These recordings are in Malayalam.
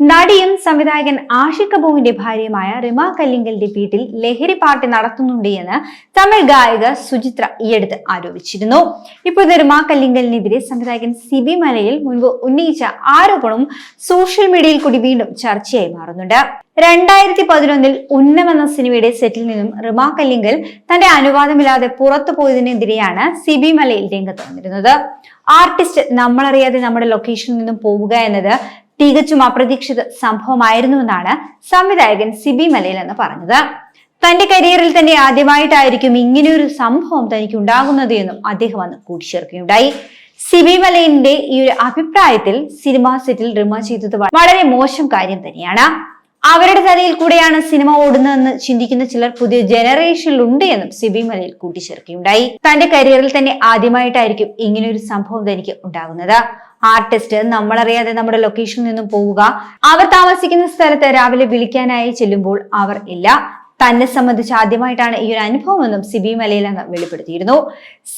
നടിയും സംവിധായകൻ ആഷിക് കപൂറിന്റെ ഭാര്യയുമായ റിമ കല്ലിങ്കലിന്റെ വീട്ടിൽ ലഹരി പാർട്ടി നടത്തുന്നുണ്ട് എന്ന് തമിഴ് ഗായിക സുചിത്ര ഈയടുത്ത് ആരോപിച്ചിരുന്നു. ഇപ്പോൾ റിമ കല്ലിങ്കലിനെതിരെ സംവിധായകൻ സിബി മലയിൽ മുൻപ് ഉന്നയിച്ച ആരോപണവും സോഷ്യൽ മീഡിയയിൽ കൂടി വീണ്ടും ചർച്ചയായി മാറുന്നുണ്ട്. രണ്ടായിരത്തി പതിനൊന്നിൽ ഉന്നം എന്ന സിനിമയുടെ സെറ്റിൽ നിന്നും റിമ കല്ലിങ്കൽ തന്റെ അനുവാദമില്ലാതെ പുറത്തു പോയതിനെതിരെയാണ് സിബി മലയിൽ രംഗത്ത് വന്നിരുന്നത്. ആർട്ടിസ്റ്റ് നമ്മളറിയാതെ നമ്മുടെ ലൊക്കേഷനിൽ നിന്നും പോവുക എന്നത് തികച്ചും അപ്രതീക്ഷിത സംഭവമായിരുന്നുവെന്നാണ് സംവിധായകൻ സിബി മലയിൽ എന്ന് പറഞ്ഞത്. തന്റെ കരിയറിൽ തന്നെ ആദ്യമായിട്ടായിരിക്കും ഇങ്ങനെയൊരു സംഭവം തനിക്ക് ഉണ്ടാകുന്നത് എന്നും അദ്ദേഹം അന്ന് കൂട്ടിച്ചേർക്കുകയുണ്ടായി. സിബി മലയിന്റെ ഈ ഒരു അഭിപ്രായത്തിൽ സിനിമാ സെറ്റിൽ റിമ ചെയ്തത് വളരെ മോശം കാര്യം തന്നെയാണ്. അവരുടെ തലയിൽ കൂടെയാണ് സിനിമ ഓടുന്നതെന്ന് ചിന്തിക്കുന്ന ചിലർ പുതിയ ജനറേഷനിൽ ഉണ്ട് എന്നും സിബി മലയിൽ കൂട്ടിച്ചേർക്കുകയുണ്ടായി. തന്റെ കരിയറിൽ തന്നെ ആദ്യമായിട്ടായിരിക്കും ഇങ്ങനെയൊരു സംഭവം തനിക്ക് ഉണ്ടാകുന്നത്. ആർട്ടിസ്റ്റ് നമ്മളറിയാതെ നമ്മുടെ ലൊക്കേഷനിൽ നിന്നും പോവുക. അവർ താമസിക്കുന്ന സ്ഥലത്ത് രാവിലെ വിളിക്കാനായി ചെല്ലുമ്പോൾ അവർ ഇല്ല. തന്നെ സംബന്ധിച്ച് ആദ്യമായിട്ടാണ് ഈ ഒരു അനുഭവമെന്നും സിബി മലയിൽ അങ്ങ് വെളിപ്പെടുത്തിയിരുന്നു.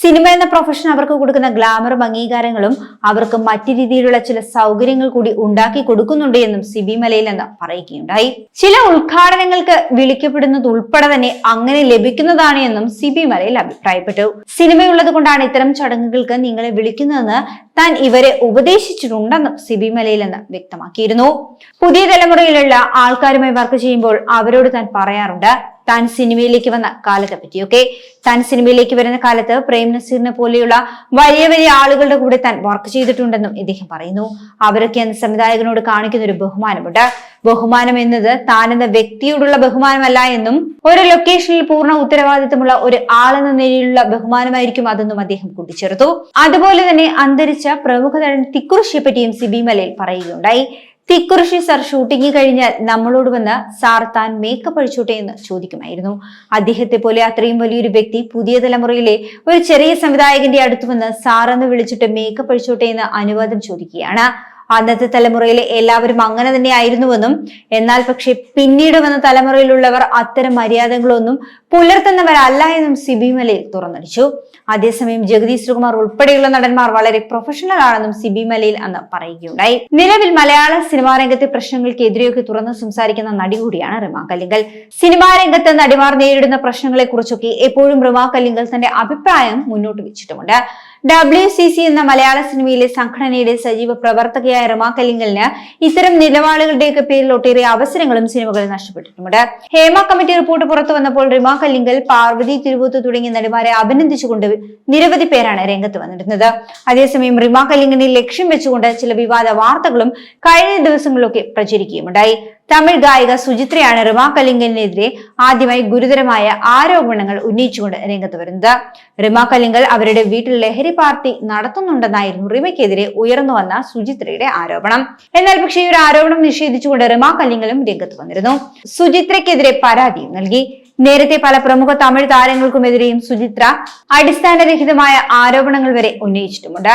സിനിമ എന്ന പ്രൊഫഷൻ അവർക്ക് കൊടുക്കുന്ന ഗ്ലാമറും അംഗീകാരങ്ങളും അവർക്ക് മറ്റു രീതിയിലുള്ള ചില സൗകര്യങ്ങൾ കൂടി ഉണ്ടാക്കി കൊടുക്കുന്നുണ്ട് എന്നും സിബി മലയിൽ എന്ന് പറയുകയുണ്ടായി. ചില ഉദ്ഘാടനങ്ങൾക്ക് വിളിക്കപ്പെടുന്നത് ഉൾപ്പെടെ തന്നെ അങ്ങനെ ലഭിക്കുന്നതാണ് എന്നും സിബി മലയിൽ അഭിപ്രായപ്പെട്ടു. സിനിമയുള്ളത് കൊണ്ടാണ് ഇത്തരം ചടങ്ങുകൾക്ക് നിങ്ങളെ വിളിക്കുന്നതെന്ന് താൻ ഇവരെ ഉപദേശിച്ചിട്ടുണ്ടെന്നും സിബി മലയിൽ എന്ന് വ്യക്തമാക്കിയിരുന്നു. പുതിയ തലമുറയിലുള്ള ആൾക്കാരുമായി വർക്ക് ചെയ്യുമ്പോൾ അവരോട് താൻ പറയാറുണ്ട് താൻ സിനിമയിലേക്ക് വന്ന കാലത്തെ പറ്റിയൊക്കെ താൻ സിനിമയിലേക്ക് വരുന്ന കാലത്ത് പ്രേം നസീറിനെ പോലെയുള്ള വലിയ വലിയ ആളുകളുടെ കൂടെ താൻ വർക്ക് ചെയ്തിട്ടുണ്ടെന്നും ഇദ്ദേഹം പറയുന്നു. അവരൊക്കെ എന്ന സംവിധായകനോട് കാണിക്കുന്ന ഒരു ബഹുമാനമുണ്ട്. ബഹുമാനം എന്നത് താൻ എന്ന വ്യക്തിയോടുള്ള ബഹുമാനമല്ല എന്നും ഒരു ലൊക്കേഷനിൽ പൂർണ ഉത്തരവാദിത്തമുള്ള ഒരു ആളെന്ന നിലയിലുള്ള ബഹുമാനമായിരിക്കും അതെന്നും അദ്ദേഹം കൂട്ടിച്ചേർത്തു. അതുപോലെ തന്നെ അന്തരിച്ച പ്രമുഖ നടൻ തിക്കുറിശിയെ പറ്റിയും സിബി മലയിൽ പറയുകയുണ്ടായി. തിക്കുറിശി സർ ഷൂട്ടിംഗ് കഴിഞ്ഞാൽ നമ്മളോട് വന്ന് സാർ താൻ മേക്കപ്പ് അഴിച്ചോട്ടെ എന്ന് ചോദിക്കുമായിരുന്നു. അദ്ദേഹത്തെ പോലെ അത്രയും വലിയൊരു വ്യക്തി പുതിയ തലമുറയിലെ ഒരു ചെറിയ സംവിധായകന്റെ അടുത്ത് വന്ന് സാർ എന്ന് വിളിച്ചിട്ട് മേക്കപ്പ് അഴിച്ചോട്ടെ എന്ന് അനുവാദം ചോദിക്കുകയാണ്. അന്നത്തെ തലമുറയിലെ എല്ലാവരും അങ്ങനെ തന്നെ ആയിരുന്നുവെന്നും എന്നാൽ പക്ഷെ പിന്നീട് വന്ന തലമുറയിലുള്ളവർ അത്തരം മര്യാദകളൊന്നും പുലർത്തുന്നവരല്ല എന്നും സിബി മലയിൽ തുറന്നടിച്ചു. അതേസമയം ജഗദീഷ് ശ്രീകുമാർ ഉൾപ്പെടെയുള്ള നടന്മാർ വളരെ പ്രൊഫഷണൽ ആണെന്നും സിബി മലയിൽ അന്ന് പറയുകയുണ്ടായി. നിലവിൽ മലയാള സിനിമാ രംഗത്തെ പ്രശ്നങ്ങൾക്ക് എതിരെയൊക്കെ തുറന്ന് സംസാരിക്കുന്ന നടി കൂടിയാണ് റിമ കല്ലിങ്കൽ. സിനിമാ രംഗത്ത് നടിമാർ നേരിടുന്ന പ്രശ്നങ്ങളെ കുറിച്ചൊക്കെ എപ്പോഴും റിമ കല്ലിങ്കൽ തന്റെ അഭിപ്രായം മുന്നോട്ട് വെച്ചിട്ടുമുണ്ട്. ഡബ്ല്യു സി സി എന്ന മലയാള സിനിമയിലെ സംഘടനയുടെ സജീവ പ്രവർത്തകയായ റമാക്കലിംഗലിന് ഇത്തരം നിലപാടുകളുടെയൊക്കെ പേരിൽ ഒട്ടേറെ അവസരങ്ങളും സിനിമകളിൽ നഷ്ടപ്പെട്ടിട്ടുണ്ട്. ഹേമ കമ്മിറ്റി റിപ്പോർട്ട് പുറത്തു വന്നപ്പോൾ റിമാക്കലിംഗൽ പാർവതി തിരുവൂത്ത് തുടങ്ങിയ നടിമാരെ അഭിനന്ദിച്ചുകൊണ്ട് നിരവധി പേരാണ് രംഗത്ത് വന്നിരുന്നത്. അതേസമയം റിമാക്കലിംഗനെ ലക്ഷ്യം വെച്ചുകൊണ്ട് ചില വിവാദ വാർത്തകളും കഴിഞ്ഞ ദിവസങ്ങളിലൊക്കെ പ്രചരിക്കുകയുമുണ്ടായി. തമിഴ് ഗായിക സുചിത്രയാണ് റിമ കലിംഗലിനെതിരെ ആദ്യമായി ഗുരുതരമായ ആരോപണങ്ങൾ ഉന്നയിച്ചുകൊണ്ട് രംഗത്ത് വരുന്നത്. റിമ അവരുടെ വീട്ടിൽ ലഹരി പാർട്ടി നടത്തുന്നുണ്ടെന്നായിരുന്നു റിമയ്ക്കെതിരെ ഉയർന്നു വന്ന സുചിത്രയുടെ ആരോപണം. എന്നാൽ പക്ഷേ ഈ ഒരു ആരോപണം നിഷേധിച്ചുകൊണ്ട് റിമ രംഗത്ത് വന്നിരുന്നു. സുചിത്രയ്ക്കെതിരെ പരാതിയും നൽകി. നേരത്തെ പല പ്രമുഖ തമിഴ് താരങ്ങൾക്കുമെതിരെയും സുചിത്ര അടിസ്ഥാനരഹിതമായ ആരോപണങ്ങൾ വരെ ഉന്നയിച്ചിട്ടുമുണ്ട്.